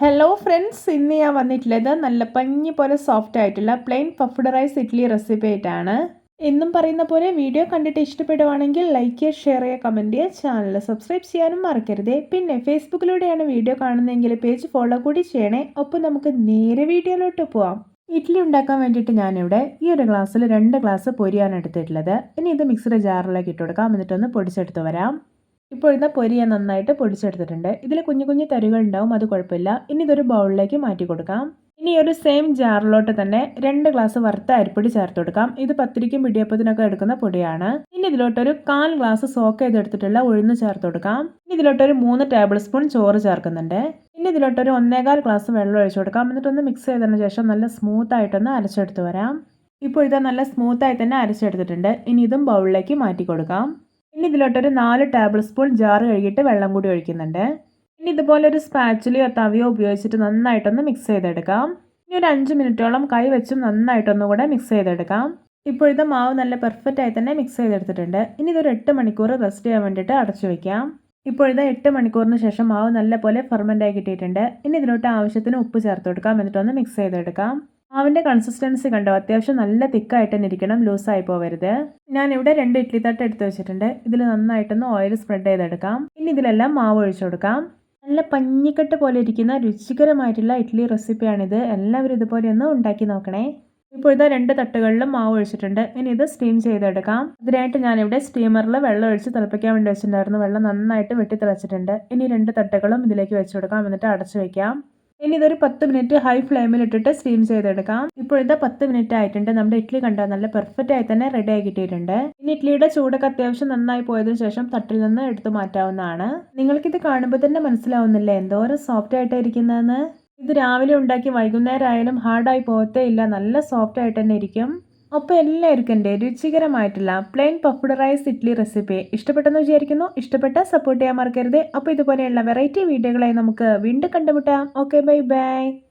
Hello friends ഇന്ന് ഞാൻ വന്നിട്ടുള്ളത് നല്ല പഞ്ഞി പോലെ സോഫ്റ്റ് ആയിട്ടുള്ള plain puffed rice idli recipe ആയിട്ടാണ്. എന്നും പറയുന്ന പോലെ വീഡിയോ കണ്ടിട്ട് ഇഷ്ടപ്പെടുവാണെങ്കിൽ ലൈക്ക് ചെയ്യുക ഷെയർ ചെയ്യുക കമന്റ് ചെയ്യുക ചാനൽ സബ്സ്ക്രൈബ് ചെയ്യാനും മറക്കരുത്. പിന്നെ ഫേസ്ബുക്കിലൂടെയാണ് വീഡിയോ കാണുന്നതെങ്കിൽ പേജ് ഫോളോ കൂടി ചെയ്യണേ. ഒപ്പം നമുക്ക് നേരെ വീഡിയോയിലോട്ട് പോവാം. ഇഡ്ഡലി ഉണ്ടാക്കാൻ വേണ്ടിയിട്ട് ഞാനിവിടെ ഈ ഒരു ഗ്ലാസ്സിൽ രണ്ട് ഗ്ലാസ് പൊരിയാണ് എടുത്തിട്ടുള്ളത്. ഇനി ഇത് മിക്സിയുടെ ജാറിലേക്ക് ഇട്ട് കൊടുക്കാം. എന്നിട്ടൊന്ന് പൊടിച്ചെടുത്ത് വരാം. ഇപ്പോൾ ഇതാ പൊരി ഞാൻ നന്നായിട്ട് പൊടിച്ചെടുത്തിട്ടുണ്ട്. ഇതിൽ കുഞ്ഞു കുഞ്ഞു തരികൾ ഉണ്ടാവും അത് കുഴപ്പമില്ല. ഇനി ഇതൊരു ബൗളിലേക്ക് മാറ്റി കൊടുക്കാം. ഇനി ഒരു സെയിം ജാറിലോട്ട് തന്നെ രണ്ട് ഗ്ലാസ് വറുത്ത അരിപ്പൊടി ചേർത്ത് കൊടുക്കാം. ഇത് പത്തിരിക്കും പിടിയപ്പത്തിനൊക്കെ എടുക്കുന്ന പൊടിയാണ്. ഇനി ഇതിലോട്ടൊരു കാൽ ഗ്ലാസ് സോക്ക് ചെയ്തെടുത്തിട്ടുള്ള ഉഴുന്ന് ചേർത്ത് കൊടുക്കാം. ഇനി ഇതിലോട്ടൊരു മൂന്ന് ടേബിൾ സ്പൂൺ ചോറ് ചേർക്കുന്നുണ്ട്. ഇനി ഇതിലോട്ടൊരു ഒന്നേകാൽ ഗ്ലാസ് വെള്ളം ഒഴിച്ചു കൊടുക്കാം. എന്നിട്ടൊന്ന് മിക്സ് ചെയ്തതിന് ശേഷം നല്ല സ്മൂത്ത് ആയിട്ടൊന്ന് അരച്ചെടുത്ത് വരാം. ഇപ്പോൾ ഇത് നല്ല സ്മൂത്തായി തന്നെ അരച്ചെടുത്തിട്ടുണ്ട്. ഇനി ഇതും ബൗളിലേക്ക് മാറ്റി കൊടുക്കാം. ഇനി ഇതിലോട്ടൊരു നാല് ടേബിൾ സ്പൂൺ ജാറ് കഴുകിയിട്ട് വെള്ളം കൂടി ഒഴിക്കുന്നുണ്ട്. ഇനി ഇതുപോലെ ഒരു സ്പാച്ചിലയോ തവിയോ ഉപയോഗിച്ചിട്ട് നന്നായിട്ടൊന്ന് മിക്സ് ചെയ്തെടുക്കാം. ഇനി ഒരു അഞ്ച് മിനിറ്റോളം കൈ വെച്ചും നന്നായിട്ടൊന്നും കൂടെ മിക്സ് ചെയ്തെടുക്കാം ഇപ്പോഴത്തെ മാവ് നല്ല പെർഫെക്റ്റ് ആയി തന്നെ മിക്സ് ചെയ്തെടുത്തിട്ടുണ്ട്. ഇനി ഇതൊരു എട്ട് മണിക്കൂർ റെസ്റ്റ് ചെയ്യാൻ വേണ്ടിയിട്ട് അടച്ചു വയ്ക്കാം ഇപ്പോഴത്തെ എട്ട് മണിക്കൂറിന് ശേഷം മാവ് നല്ലപോലെ ഫെർമെന്റ് ആയി കിട്ടിയിട്ടുണ്ട്. ഇനി ഇതിലോട്ട് ആവശ്യത്തിന് ഉപ്പ് ചേർത്ത് കൊടുക്കാം. എന്നിട്ടൊന്ന് മിക്സ് ചെയ്തെടുക്കാം. മാവിന്റെ കൺസിസ്റ്റൻസി കണ്ടോ? അത്യാവശ്യം നല്ല തിക്കായിട്ട് തന്നെ ഇരിക്കണം. ലൂസായി പോവരുത്. ഞാൻ ഇവിടെ രണ്ട് ഇഡ്ഡലി തട്ട് എടുത്ത് വെച്ചിട്ടുണ്ട്. ഇതിൽ നന്നായിട്ടൊന്ന് ഓയിൽ സ്പ്രെഡ് ചെയ്തെടുക്കാം. ഇനി ഇതിലെല്ലാം മാവ് ഒഴിച്ചു കൊടുക്കാം. നല്ല പഞ്ഞിക്കെട്ട് പോലെ ഇരിക്കുന്ന രുചികരമായിട്ടുള്ള ഇഡ്ഡലി റെസിപ്പിയാണിത്. എല്ലാവരും ഇതുപോലെ ഒന്ന് ഉണ്ടാക്കി നോക്കണേ. ഇപ്പോൾ ഇതാ രണ്ട് തട്ടുകളിലും മാവ് ഒഴിച്ചിട്ടുണ്ട്. ഇനി ഇത് സ്റ്റീം ചെയ്തെടുക്കാം. ഇതിനായിട്ട് ഞാനിവിടെ സ്റ്റീമറിൽ വെള്ളം ഒഴിച്ച് തിളപ്പിക്കാൻ വേണ്ടി വെച്ചിട്ടുണ്ടായിരുന്നു. വെള്ളം നന്നായിട്ട് വെട്ടി തിളച്ചിട്ടുണ്ട്. ഇനി രണ്ട് തട്ടുകളും ഇതിലേക്ക് വെച്ച് കൊടുക്കാം. എന്നിട്ട് അടച്ചു വെക്കാം. ഇനി ഇതൊരു പത്ത് മിനിറ്റ് ഹൈ ഫ്ലെയിമിൽ ഇട്ടിട്ട് സ്റ്റീം ചെയ്തെടുക്കാം. ഇപ്പോഴത്തെ പത്ത് മിനിറ്റ് ആയിട്ടുണ്ട്. നമ്മുടെ ഇഡ്ഡലി കണ്ടാൽ നല്ല പെർഫെക്റ്റ് ആയി തന്നെ റെഡി ആയി കിട്ടിയിട്ടുണ്ട്. ഇനി ഇഡ്ഡലിയുടെ ചൂടൊക്കെ അത്യാവശ്യം നന്നായി പോയതിനു ശേഷം തട്ടിൽ നിന്ന് എടുത്തു മാറ്റാവുന്നതാണ്. ഇത് കാണുമ്പോൾ തന്നെ മനസ്സിലാവുന്നില്ലേ? എന്തോരം സോഫ്റ്റ് ആയിട്ടായിരിക്കുന്നതെന്ന്? ഇത് രാവിലെ ഉണ്ടാക്കി വൈകുന്നേരം ആയാലും ഹാർഡായി പോകത്തേ ഇല്ല. നല്ല സോഫ്റ്റ് ആയിട്ട് തന്നെ ഇരിക്കും. അപ്പോൾ എല്ലാവർക്കും എന്റെ രുചികരമായിട്ടുള്ള plain puffed rice idli recipe ഇഷ്ടപ്പെട്ടെന്ന് വിചാരിക്കുന്നു. ഇഷ്ടപ്പെട്ട സപ്പോർട്ട് ചെയ്യാൻ മറക്കരുത്. അപ്പോൾ ഇതുപോലെയുള്ള വെറൈറ്റി വീഡിയോകളായി നമുക്ക് വീണ്ടും കണ്ടുമുട്ടാം. Okay bye bye